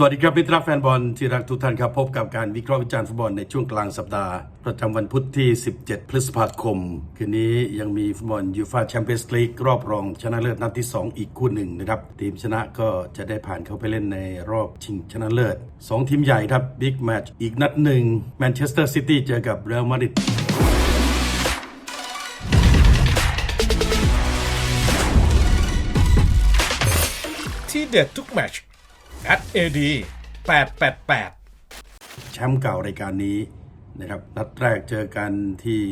สวัสดีครับมิตรรักแฟนบอลที่รักทุกท่านครับ พบกับการวิเคราะห์วิจารณ์ฟุตบอลในช่วงกลางสัปดาห์ ประจำวันพุธที่ 17 พฤษภาคม คืนนี้ยังมีฟุตบอลยูฟาแชมเปี้ยนส์ลีกรอบรองชนะเลิศนัดที่ 2 อีกคู่หนึ่งนะครับ ทีมชนะก็จะได้ผ่านเข้าไปเล่นในรอบชิงชนะเลิศ 2 ทีมใหญ่ครับบิ๊กแมตช์อีกนัดหนึ่งแมนเชสเตอร์ซิตี้เจอกับเรอัลมาดริดที่เด็ดทุกแมตช์ แอด AD 888 แชมป์เก่ารายการนี้ นะครับนัดแรกเจอกันที่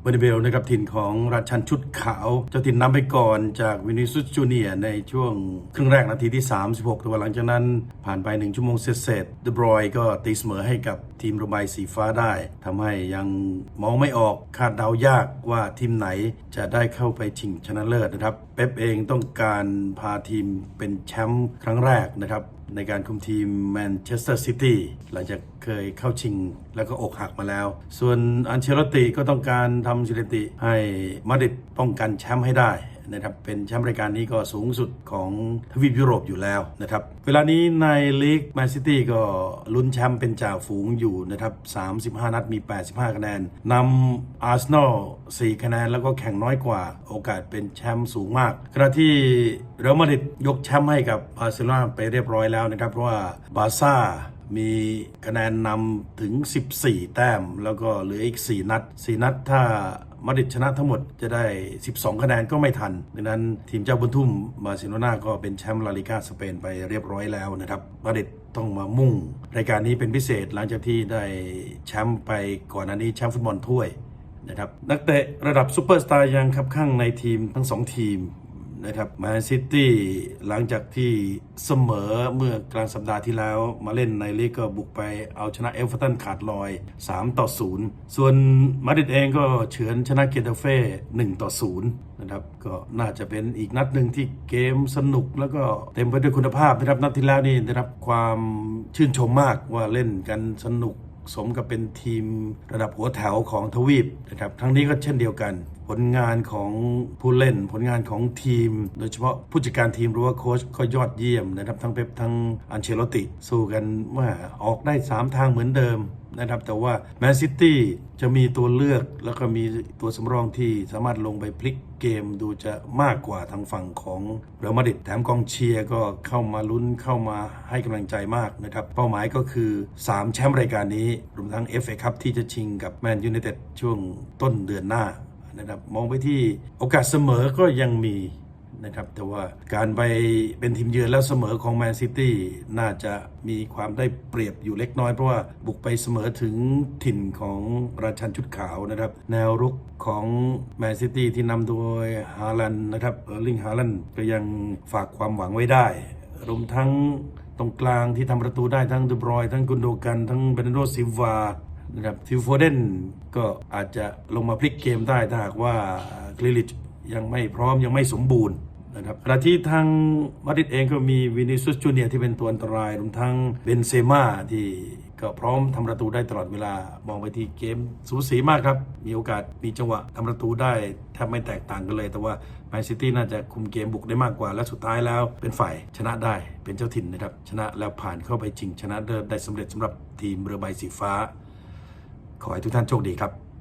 เบอร์เบลนะครับถิ่นของราชันชุดขาว เจ้าถิ่นนำไปก่อนจากวินิสุสจูเนียในช่วงครึ่งแรกนาทีที่ 36แต่ว่าหลังจากนั้นผ่านไป 1 ชั่วโมงเศษเดบรอยก็ตีเสมอให้กับทีมระบายสีฟ้าได้ทำให้ยังมองไม่ออกคาดเดายากว่าทีมไหนจะได้เข้าไปชิงชนะเลิศนะครับ เป๊ปเองต้องการพาทีมเป็นแชมป์ครั้งแรกนะครับในการคุมทีมแมนเชสเตอร์ซิตี้หลังจาก เคยเข้าชิงแล้วก็อกหักมาแล้ว ส่วนอันเชลตติก็ต้องการทำสถิติให้มาดริดป้องกันแชมป์ให้ได้นะครับเป็นแชมป์รายการนี้ก็สูงสุดของทวีปยุโรปอยู่แล้วนะครับเวลานี้ในลีกแมนซิตี้ก็ลุ้นแชมป์เป็นจ่าฝูงอยู่นะครับ35 นัดมี 85 คะแนนนำอาร์เซนอล4คะแนนแล้วก็แข่งน้อยกว่าโอกาสเป็นแชมป์สูงมากขณะที่เรอัลมาดริดยกแชมป์ให้กับบาร์เซโลนาไปเรียบร้อยแล้วนะครับเพราะว่าบาร์ซ่า มีคะแนนนำถึง 14 แต้ม แล้วก็เหลืออีก 4 นัด 4 นัดถ้ามาดริดชนะทั้งหมดจะได้ 12 คะแนนก็ไม่ทัน ดังนั้นทีมเจ้าบุญทุ่มบาร์เซโลนาก็เป็นแชมป์ลาลิกาสเปนไปเรียบร้อยแล้วนะครับมาดริดต้องมามุ่ง รายการนี้เป็นพิเศษหลังจากที่ได้แชมป์ไปก่อนอันนี้แชมป์ฟุตบอลถ้วยนะครับนักเตะระดับซูเปอร์สตาร์ยังคับข้างในทีมทั้งสองทีม นะครับแมนซิตี้หลังจากที่เสมอเมื่อกลางสัปดาห์ที่แล้วมาเล่นในลีกก็บุกไปเอาชนะเอลฟ r ตันขาดลอย 3 ต่อ 0 ส่วนมาดริดเองก็เฉือนชนะเกตาเฟ่1ต่อ 0 นะครับก็น่าจะเป็นอีกนัดหนึ่งที่เกมสนุกแล้วก็เต็มไปด้วยคุณภาพนะครับนัดที่แล้วนี่ได้รับความชื่นชมมากว่าเล่นกันสนุกสมกับเป็นทีมระดับหัวแถวของทวีปนะครับทั้งนี้ก็เช่นเดียวกัน ลงานของผู้เล่น ผลงานของทีม โดยเฉพาะผู้จัดการทีมหรือว่าโค้ชก็ยอดเยี่ยมนะครับทั้งเป๊ปทั้งอันเชลติ สู้กันว่าออกได้ 3 ทางเหมือนเดิมนะครับแต่ว่าแมนซิตี้จะมีตัวเลือกแล้วก็มีตัวสำรองที่สามารถลงไปพลิกเกมดูจะมากกว่าทางฝั่งของเรอัลมาดริดแถมกองเชียร์ก็เข้ามาลุ้นเข้ามาให้กำลังใจมากนะครับ เป้าหมายก็คือ 3 แชมป์รายการนี้ รวมทั้ง FA คัพที่จะชิงกับแมนยู i นเต็ดช่วงต้นเดือนหน้า นะครับมองไปที่โอกาสเสมอก็ยังมีนะครับแต่ว่าการไปเป็นทีมเยือนแล้วเสมอของแมนซิตี้น่าจะมีความได้เปรียบอยู่เล็กน้อย เพราะว่าบุกไปเสมอถึงถิ่นของราชันชุดขาวนะครับ แนวรุกของแมนซิตี้ที่นำโดยฮาลันนะครับเออร์ลิงฮาลันก็ยังฝากความหวังไว้ได้รวมทั้งตรงกลางที่ทำประตูได้ทั้งเดบรอย ทั้งกุนโดกัน ทั้งเบนโดซิวา นะครับฟิลโฟเดนก็อาจจะลงมาพลิกเกมได้ถ้าหากว่ากลิลิชยังไม่พร้อมยังไม่สมบูรณ์นะครับขณะที่ทางมาดริดเองก็มีวินิซุสจูเนียที่เป็นตัวอันตรายรวมทั้งเบนเซม่าที่ก็พร้อมทำประตูได้ตลอดเวลามองไปที่เกมสูสีมากครับ มีโอกาสมีจังหวะทำประตูได้แทบไม่แตกต่างกันเลย แต่ว่าแมนซิตี้น่าจะคุมเกมบุกได้มากกว่า และสุดท้ายแล้วเป็นฝ่ายชนะได้เป็นเจ้าถิ่นนะครับ ชนะแล้วผ่านเข้าไปชิงชนะเลิศได้สำเร็จสำหรับทีมเรือใบสีฟ้า ขอให้ทุกท่านโชคดีครับ